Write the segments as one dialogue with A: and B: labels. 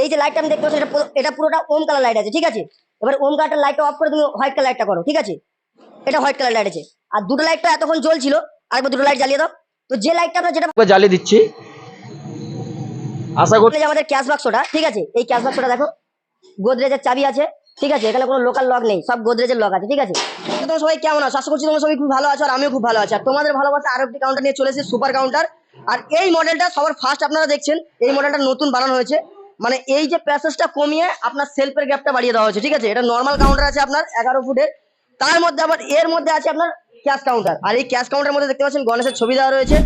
A: এই যে লাইটটা আমি দেখতে পাচ্ছি এটা এটা পুরোটা ওম কালার লাইট আছে ঠিক আছে? এবার ওম কালারটা লাইটটা অফ করে তুমি হোয়াইট কালার লাইটটা করো ঠিক আছে? এটা হোয়াইট কালার লাইট আছে। আর দুটো লাইট তো এতক্ষণ জ্বলছিল আরেকবার দুটো লাইট জ্বালিয়ে দাও। তো যে লাইটটা আমরা যেটা
B: জ্বালিয়ে দিচ্ছি। আশা করছি
A: যে আমাদের ক্যাশ বাক্সটা ঠিক আছে? এই ক্যাশ বাক্সটা দেখো গোদরেজের চাবি আছে ঠিক আছে? এখানে কোনো লোকাল লক নেই সব গোদরেজের লক আছে ঠিক আছে? তোমরা সবাই কেমন আছো? আশা করছি তোমরা সবাই খুব ভালো আছো আর আমিও খুব ভালো আছি। আর তোমাদের ভালোবাসা আরও একটি কাউন্টার নিয়ে চলে এসেছে সুপার কাউন্টার আর এই মডেলটা সবার ফার্স্ট আপনারা দেখছেন এই মডেলটা নতুন বানানো হয়েছে। মানে এই যে প্যাসেজটা কমিয়ে আপনার সেলফের গ্যাপটা বাড়িয়ে দেওয়া হয়েছে, ঠিক আছে? এটা নর্মাল কাউন্টার আছে আপনার এগারো ফুটের। তার মধ্যে আবার এর মধ্যে আছে আপনার ক্যাশ কাউন্টার আর এই ক্যাশ কাউন্টারের মধ্যে দেখতে পাচ্ছেন গণেশের ছবি দেওয়া রয়েছে।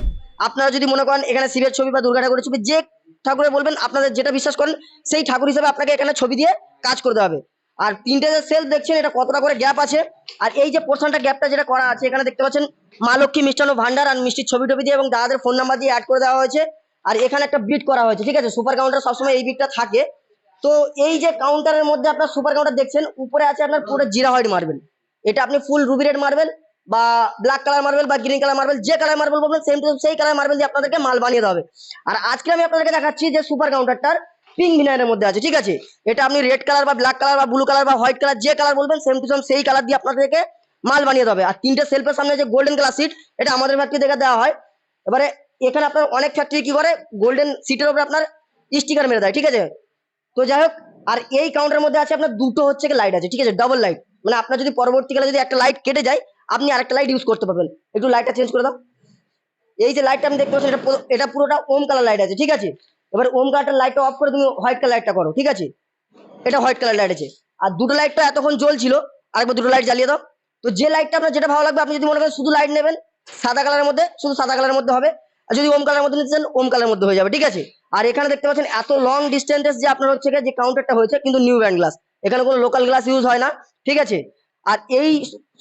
A: আপনারা যদি মনে করেন এখানে শিবের ছবি বা দুর্গা ঠাকুরের ছবি, যে ঠাকুরে বলবেন, আপনাদের যেটা বিশ্বাস করেন, সেই ঠাকুর হিসেবে আপনাকে এখানে ছবি দিয়ে কাজ করতে হবে। আর তিনটে যে সেলফ দেখছেন, এটা কতটা করে গ্যাপ আছে? আর এই যে পোর্শনটা গ্যাপটা যেটা করা আছে, এখানে দেখতে পাচ্ছেন মা লক্ষ্মী মিষ্টান্ন ভান্ডার আর মিষ্টির ছবি টবি দিয়ে এবং দাদাদের ফোন নাম্বার দিয়ে অ্যাড করে দেওয়া হয়েছে। আর এখানে একটা বিট করা হয়েছে, ঠিক আছে? সুপার কাউন্টার সবসময় এই বিটটা থাকে। তো এই যে কাউন্টারের মধ্যে আপনার সুপার কাউন্টার দেখছেন, উপরে আছে আপনার পুরো জিরা হোয়াইট মার্বেল এটা আপনি ফুল রুবি রেড মার্বেল বা ব্ল্যাক কালার মার্বেল বা গ্রিন কালার মার্বেল যে কালার মার্বেল বলবেন সেম টু সেই কালার মার্বেল দিয়ে আপনাদেরকে মাল বানিয়ে হবে। আর আজকে আমি আপনাদেরকে দেখাচ্ছি যে সুপার কাউন্টারটার পিঙ্ক ভিনাইনের মধ্যে আছে, ঠিক আছে? এটা আপনি রেড কালার বা ব্ল্যাক কালার বা ব্লু কালার বা হোয়াইট কালার যে কালার বলবেন সেম টু সেম সেই কালার দিয়ে আপনাদেরকে মাল বানিয়ে হবে। আর তিনটে সেলফের সামনে যে গোল্ডেন কালার সিট এটা আমাদের ফ্যাক্টরি থেকে দেওয়া হয়। এবারে এখানে আপনার অনেক ফ্যাক্টরি কি করে? গোল্ডেন সিটের উপরে আপনার স্টিকার মেরে দেয়, ঠিক আছে? তো যাই হোক, আর এই কাউন্টারের মধ্যে আছে আপনার দুটো হচ্ছে লাইট আছে, ঠিক আছে? ডাবল লাইট মানে আপনার যদি পরবর্তীকালে যদি একটা লাইট কেটে যায়, আপনি আরেকটা লাইট ইউজ করতে পারবেন। একটু লাইটটা চেঞ্জ করে দাও। এই যে লাইটটা আমি দেখতে পাচ্ছি, এটা এটা পুরোটা ওম কালার লাইট আছে, ঠিক আছে? এবার ওম কালারটার লাইটটা অফ করে তুমি হোয়াইট কালার লাইটটা করো, ঠিক আছে? এটা হোয়াইট কালার লাইট আছে। আর দুটো লাইটটা এতক্ষণ জ্বলছিল, আরেকবার দুটো লাইট জ্বালিয়ে দাও। তো যে লাইটটা আপনার যেটা ভালো লাগবে, আপনি যদি মনে করেন শুধু লাইট নেবেন, সাদা কালারের মধ্যে, শুধু সাদা কালারের মধ্যে হবে। আর যদি ওম কালারের মধ্যে নিতে চান, ওম কালারের মধ্যে হয়ে যাবে, ঠিক আছে? আর এখানে দেখতে পাচ্ছেন এত লং ডিস্টেন্সেস যে আপনার হচ্ছে যে কাউন্টারটা হয়েছে কিন্তু নিউ ব্র্যান্ড গ্লাস এখানে কোনো লোকাল গ্লাস ইউজ হয় না, ঠিক আছে? আর এই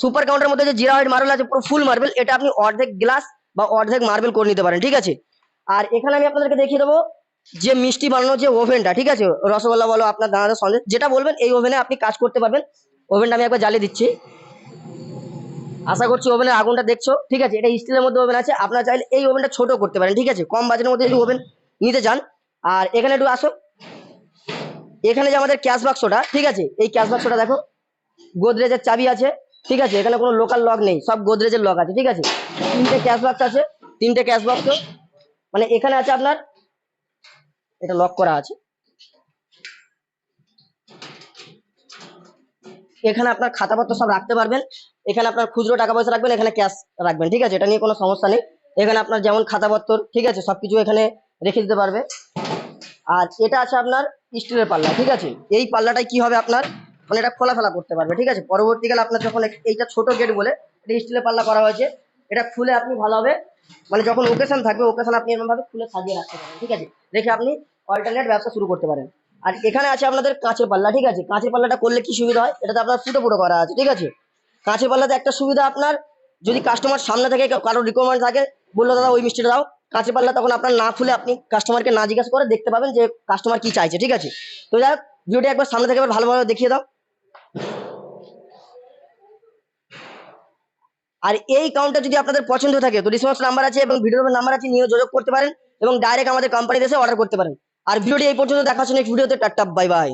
A: সুপার কাউন্টারের মধ্যে যে জিরা হোয়াইট মার্বেল আছে, পুরো ফুল মার্বেল এটা আপনি অর্ধেক গ্লাস বা অর্ধেক মার্বেল করে নিতে পারেন, ঠিক আছে? আর এখানে আমি আপনাদেরকে দেখিয়ে দেবো যে মিষ্টি বানানোর যে ওভেনটা, ঠিক আছে? রসগোল্লা বলো, আপনার দানাদার সন্দেশ, যেটা বলবেন, এই ওভেনে আপনি কাজ করতে পারবেন। ওভেনটা আমি একবার জ্বালিয়ে দিচ্ছি। আশা করছি ওভেনের আগুনটা দেখছ। ঠিক আছে, এটা স্টিলের মধ্যে ওভেন আছে। আপনারা চাইলে এই ওভেনটা ছোট করতে পারেন, ঠিক আছে? কম বাজেটের মধ্যে যদি ওভেন নিতে চান। আর এখানে একটু আসো। এখানে যে আমাদের ক্যাশ বাক্সটা ঠিক আছে? এই ক্যাশ বাক্সটা দেখো। গোদরেজের চাবি আছে, ঠিক আছে? এখানে কোনো লোকাল লক নেই, সব গোদরেজের লক আছে, ঠিক আছে? তিনটে ক্যাশ বাক্স আছে, তিনটে ক্যাশ বাক্স মানে এখানে আছে আপনার, এটা লক করা আছে। এখানে আপনার খাতাপত্র সব রাখতে পারবেন। এখানে আপনার খুচরো টাকা পয়সা রাখবেন, এখানে ক্যাশ রাখবেন, ঠিক আছে? এটা নিয়ে কোনো সমস্যা নেই। এখানে আপনার যেমন খাতাপত্র, ঠিক আছে? সবকিছু এখানে রেখে দিতে পারবে। আর এটা আছে আপনার স্টিলের পাল্লা, ঠিক আছে? এই পাল্লাটাই কি হবে আপনার? মানে এটা খোলা ফেলা করতে পারবে, ঠিক আছে? পরবর্তীকালে আপনার যখন এইটা ছোট গেট বলে, এটা স্টিলের পাল্লা করা হয়েছে, এটা খুলে আপনি ভালোভাবে মানে যখন ওকেশন থাকবে ওকেশন আপনি এরকমভাবে খুলে সাজিয়ে রাখতে পারেন ঠিক আছে? রেখে আপনি অল্টারনেট ব্যবসা শুরু করতে পারেন। আর এখানে আছে আপনাদের কাঁচের পাল্লা, ঠিক আছে? কাঁচের পাল্লাটা করলে কি সুবিধা হয়? এটাতে আপনার ফুটো ফুটো করা আছে, ঠিক আছে? কাঁচের পাল্লাতে একটা সুবিধা আপনার, যদি কাস্টমার সামনে থেকে কারও রিকোয়ারমেন্ট থাকে, বলল, দাদা, ওই মিষ্টিটা দাও। কাঁচের পাল্লা তখন আপনার না খুলে আপনি কাস্টমারকে না জিজ্ঞাসা করে দেখতে পাবেন যে কাস্টমার কি চাইছে, ঠিক আছে? তো যাই হোক, ভিডিওটি একবার সামনে থেকে ভালোভাবে দেখিয়ে দাও। আর এই কাউন্টার যদি আপনাদের পছন্দ থাকে, তো রেসপন্স নাম্বার আছে এবং ভিডিওর নাম্বার আছে, নিয়ে যোগাযোগ করতে পারেন এবং ডাইরেক্ট আমাদের কোম্পানিতে এসে অর্ডার করতে পারেন। আর ভিডিওটি এই পর্যন্ত দেখার জন্য নেক্সট ভিডিওতে টাটা বাই বাই।